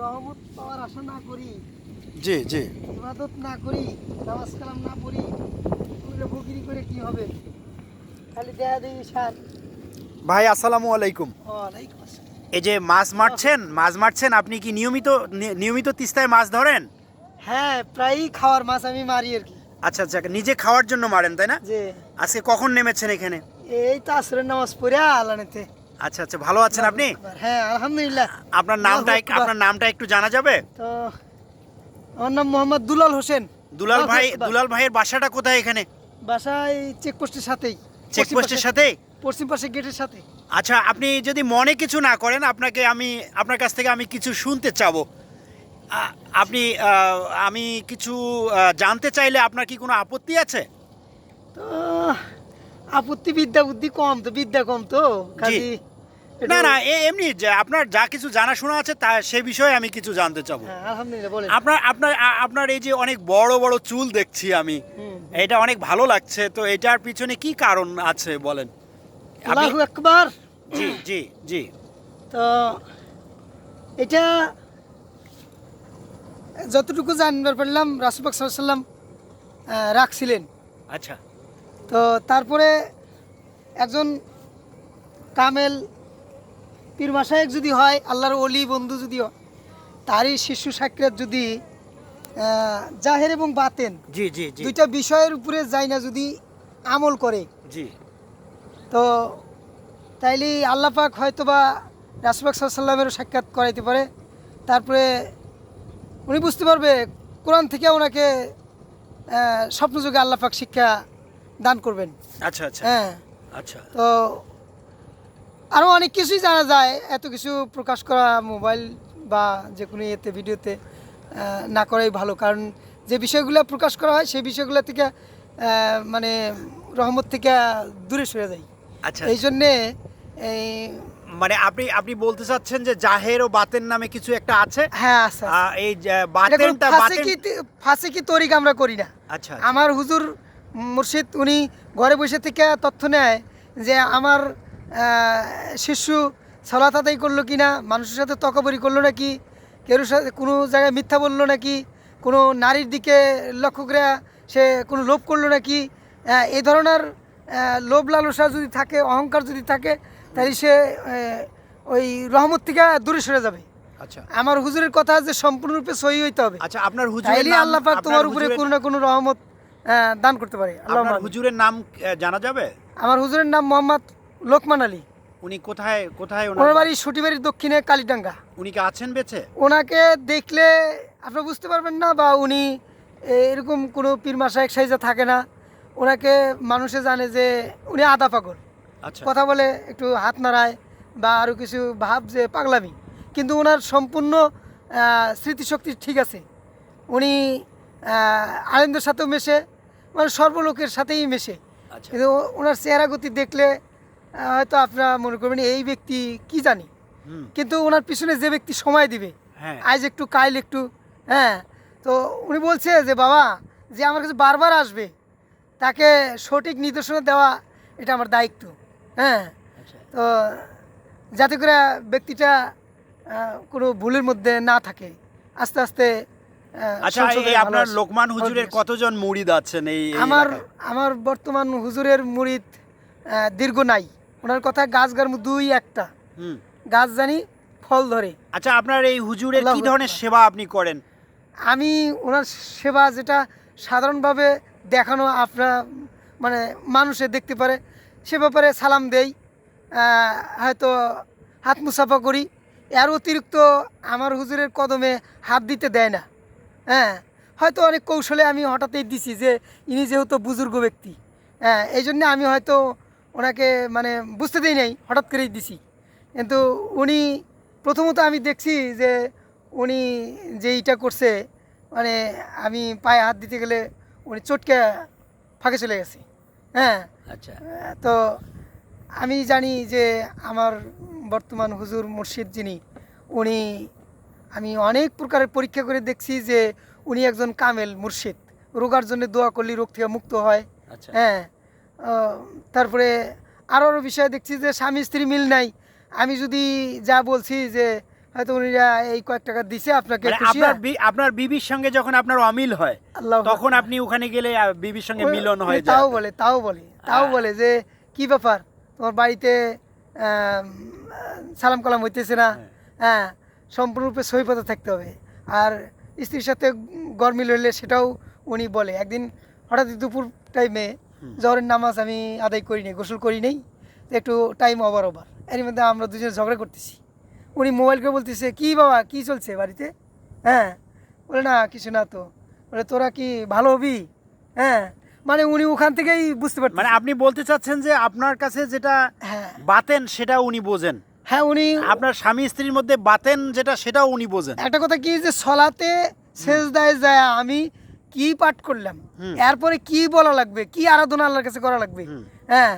রহমত পাওয়ার আশা না করি জি জি। ইবাদত না করি নামাজ কালাম না পড়ি ওগুলো ফকিরি করে কি হবে? খালি দেয়া দেই সার। ভাই আসসালামু আলাইকুম। ওয়ালাইকুম আসসালাম। এই যে মাছ মারছেন মাছ মারছেন আপনি কি নিয়মিত নিয়মিত তিস্তায় মাছ ধরেন? হ্যাঁ প্রায়ই খাওয়ার মাছ আমি মারি আর কি। আচ্ছা আচ্ছা নিজে খাওয়ার জন্য মারেন তাই না? আজকে কখন নেমেছেন এখানে? এই তো আসরের নামাজ পড়ে আলানেতে আচ্ছা আচ্ছা ভালো আছেন আপনি? হ্যাঁ আলহামদুলিল্লাহ। আপনার নামটা। আপনার নামটা একটু জানা যাবে? তো আমার নাম মোহাম্মদ দুলাল হোসেন। দুলাল ভাই দুলাল ভাইয়ের বাসাটা কোথায় এখানে? বাসায় চেকপোস্টের সাথেই। চেকপোস্টের পশ্চিম সাথে পশ্চিম পাশে গেটের সাথে। আচ্ছা আপনি যদি মনে কিছু না করেন আপনাকে আমি আপনার কাছ থেকে আমি কিছু শুনতে চাবো। আপনি আমি কিছু জানতে চাইলে আপনার কি কোনো আপত্তি আছে? তো আপত্তি বিদ্যা বুদ্ধি কম তো বিদ্যা কম তো না না এমনি আপনার যা কিছু জানাশোনা আছে তা সে বিষয়ে আমি কিছু জানতে চাবো। হ্যাঁ আপনার আপনার আপনার এই যে অনেক বড় বড় চুল দেখছি আমি এটা অনেক ভালো লাগছে তো এটার পিছনে কি কারণ আছে বলেন? আল্লাহু আকবার। জি জি জি। তো এটা যতটুকু জানবার পারলাম রাসুবাক সাল্লাম রাখছিলেন। আচ্ছা। তো তারপরে একজন কামেল পীর মাসায়েক যদি হয় আল্লাহর অলি বন্ধু যদি হয় তারই শিশু সাক্ষাৎ যদি জাহের এবং বাতেন জি জি দুইটা বিষয়ের উপরে যায় না যদি আমল করে। জি। তো তাইলে আল্লাহ পাক হয়তো বা রাসুবাক সাল্লামেরও সাক্ষাৎ করাইতে পারে। তারপরে উনি বুঝতে পারবে কোরআন থেকে ওনাকে স্বপ্নযোগে আল্লাহ পাক শিক্ষা দান করবেন। আচ্ছা আচ্ছা। হ্যাঁ। আচ্ছা। তো আরও অনেক কিছুই জানা যায় এত কিছু প্রকাশ করা মোবাইল বা যে কোনো ইয়েতে ভিডিওতে না করাই ভালো। কারণ যে বিষয়গুলো প্রকাশ করা হয় সেই বিষয়গুলো থেকে মানে রহমত থেকে দূরে সরে যায় আচ্ছা। এই জন্যে এই মানে আপনি আপনি বলতে চাচ্ছেন যে জাহের ও বাতেন নামে কিছু একটা আছে? হ্যাঁ আচ্ছা এই বাতেনটা ফাঁসে বাতেন কি ফাঁসে কি তরিক আমরা করি না। আচ্ছা। আমার হুজুর মুর্শিদ উনি ঘরে বসে থেকে তথ্য নেয় যে আমার শিশু সলাত আদায় করল কি না মানুষের সাথে তকবরি করল নাকি কেউ সাথে কোনো জায়গায় মিথ্যা বলল নাকি কোনো নারীর দিকে লক্ষ্য করে সে কোনো লোভ করল নাকি এই ধরনের লোভ লালসা যদি থাকে অহংকার যদি থাকে তাহলে সে ওই রহমত থেকে দূরে সরে যাবে। আচ্ছা। আমার হুজুরের কথা যে সম্পূর্ণরূপে সহি হইতে হবে। আচ্ছা আপনার নাম আল্লাহ পাক তোমার উপরে কোনো না কোনো রহমত দান করতে পারে আল্লাহ হুজুরের নাম জানা যাবে? আমার হুজুরের নাম মোহাম্মদ লোকমান আলী। উনি কোথায় কোথায় ওনার? বাড়ি সটিবাড়ির দক্ষিণে কালীডাঙ্গা। উনি কি আছেন বেঁচে? ওনাকে দেখলে আপনারা বুঝতে পারবেন না বা উনি এরকম কোনো পীর মাসা এক সাইজে থাকে না। ওনাকে মানুষে জানে যে উনি আদা পাগল। আচ্ছা। কথা বলে একটু হাত নাড়ায় বা আরও কিছু ভাব যে পাগলামি। কিন্তু ওনার সম্পূর্ণ স্মৃতিশক্তি ঠিক আছে। উনি আনন্দের সাথেও মেশে মানে সর্বলোকের সাথেই মেশে। আচ্ছা। কিন্তু ওনার চেহারা গতি দেখলে হয়তো আপনারা মনে করবেন এই ব্যক্তি কি জানি? কিন্তু ওনার পিছনে যে ব্যক্তি সময় দিবে হ্যাঁ। আজ একটু কাইল একটু হ্যাঁ। তো উনি বলছে যে বাবা যে আমার কাছে বারবার আসবে তাকে সঠিক নির্দেশনা দেওয়া এটা আমার দায়িত্ব। হ্যাঁ। আচ্ছা। তো যাতে করে ব্যক্তিটা কোনো ভুলের মধ্যে না থাকে আস্তে আস্তে আচ্ছা এই আপনার লোকমান হুজুরের কতজন মুরিদ আছেন এই আমার আমার বর্তমান হুজুরের মুরিদ দীর্ঘ নাই। ওনার কথা গাছ গার্ম দুই একটা। হুম। গাছ জানি ফল ধরে। আচ্ছা আপনার এই হুজুরের কি ধরনের সেবা আপনি করেন? আমি ওনার সেবা যেটা সাধারণভাবে দেখানো আপনার মানে মানুষে দেখতে পারে সে ব্যাপারে সালাম দেই। হয়তো হাত মুসাফা করি। এর অতিরিক্ত আমার হুজুরের কদমে হাত দিতে দেয় না। হ্যাঁ হয়তো অনেক কৌশলে আমি হঠাৎই দিছি যে ইনি যেহেতু বুজুর্গ ব্যক্তি হ্যাঁ এই জন্য আমি হয়তো ওনাকে মানে বুঝতে দিই নাই হঠাৎ করেই দিছি। কিন্তু উনি প্রথমত আমি দেখছি যে উনি যে এইটা করছে মানে আমি পায়ে হাত দিতে গেলে উনি চটকে ফাঁকে চলে গেছে হ্যাঁ। আচ্ছা। তো আমি জানি যে আমার বর্তমান হুজুর মুর্শিদ যিনি উনি আমি অনেক প্রকারের পরীক্ষা করে দেখছি যে উনি একজন কামেল মুর্শিদ। রোগার জন্য দোয়া করলে রোগ থেকে মুক্ত হয়। আচ্ছা। হ্যাঁ। তারপরে আরও আরও বিষয় দেখছি যে স্বামী স্ত্রী মিল নাই। আমি যদি যা বলছি যে হয়তো উনিরা এই কয়েক টাকা দিছে আপনাকে মানে আপনার আপনার বিবির সঙ্গে যখন আপনার অমিল হয় আল্লাহ তখন আপনি ওখানে গেলে বিবির সঙ্গে মিলন হয় তাও বলে তাও বলে তাও হ্যাঁ। বলে যে কি ব্যাপার? তোমার বাড়িতে সালাম কালাম হইতেছে না। হ্যাঁ। সম্পূর্ণরূপে সহিপথে থাকতে হবে। আর স্ত্রীর সাথে গরমিল হইলে সেটাও উনি বলে। একদিন হঠাৎ দুপুর টাইমে জহরের নামাজ আমি আদায় করি নাই গোসল করি নাই একটু টাইম ওভার ওভার এর মধ্যে আমরা দুজনে ঝগড়া করতেছি। উনি মোবাইল করে বলতেছে কি বাবা কি চলছে বাড়িতে? হ্যাঁ। বলে না কিছু না তো। বলে তোরা কি ভালো হবি? হ্যাঁ। মানে উনি ওখান থেকেই বুঝতে পারতেন মানে আপনি বলতে চাচ্ছেন যে আপনার কাছে যেটা হ্যাঁ। বাতেন সেটা উনি বোঝেন। হ্যাঁ উনি আপনার স্বামী স্ত্রীর মধ্যে বাতেন যেটা সেটাও উনি বোঝেন। একটা কথা কি যে সলাতে শেষ দায় যায় আমি কি পাঠ করলাম? এরপরে কি বলা লাগবে? কি আরাধনা আল্লাহর কাছে করা লাগবে? হ্যাঁ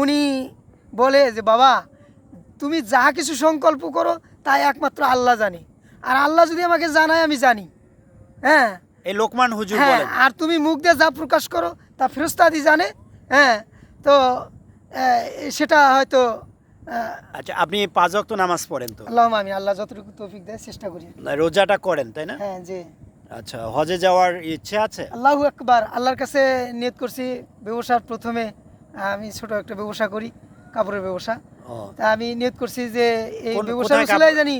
উনি বলে যে বাবা তুমি যা কিছু সংকল্প করো তাই একমাত্র আল্লাহ জানে। আর আল্লাহ যদি আমাকে জানায় আমি জানি। হ্যাঁ। এই লোকমান হুজুর হ্যাঁ আর তুমি মুখ দিয়ে যা প্রকাশ করো তা ফেরস্তাদি জানে। হ্যাঁ তো সেটা হয়তো আচ্ছা আপনি পাঁচ ওয়াক্ত নামাজ পড়েন তো? আল্লাহ আমি আল্লাহ যতটুকু তৌফিক দেয় চেষ্টা করি। রোজাটা করেন তাই না? হ্যাঁ যে আচ্ছা হজে যাওয়ার ইচ্ছে আছে? আল্লাহ একবার আল্লাহর কাছে নিয়ত করছি ব্যবসার প্রথমে আমি ছোট একটা ব্যবসা করি কাপড়ের ব্যবসা। তা আমি নিয়ত করছি যে এই ব্যবসা জানি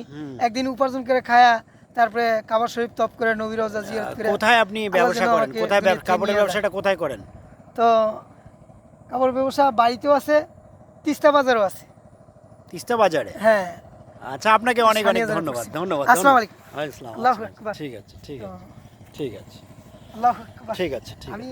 একদিন উপার্জন করে খায়া তারপরে কাবার শরীফ তপ করে নবী রোজা জিয়ারত করে কোথায় আপনি ব্যবসা করেন? কোথায় কাপড়ের ব্যবসাটা কোথায় করেন? তো কাপড় ব্যবসা বাড়িতেও আছে তিস্তা বাজারও আছে। তিস্তা বাজারে? হ্যাঁ। আচ্ছা আপনাকে অনেক অনেক ধন্যবাদ ধন্যবাদ আসসালামু আলাইকুম। আল্লাহু আকবার। ঠিক আছে ঠিক আছে ঠিক আছে। আল্লাহ আকবার। ঠিক আছে ঠিক আমি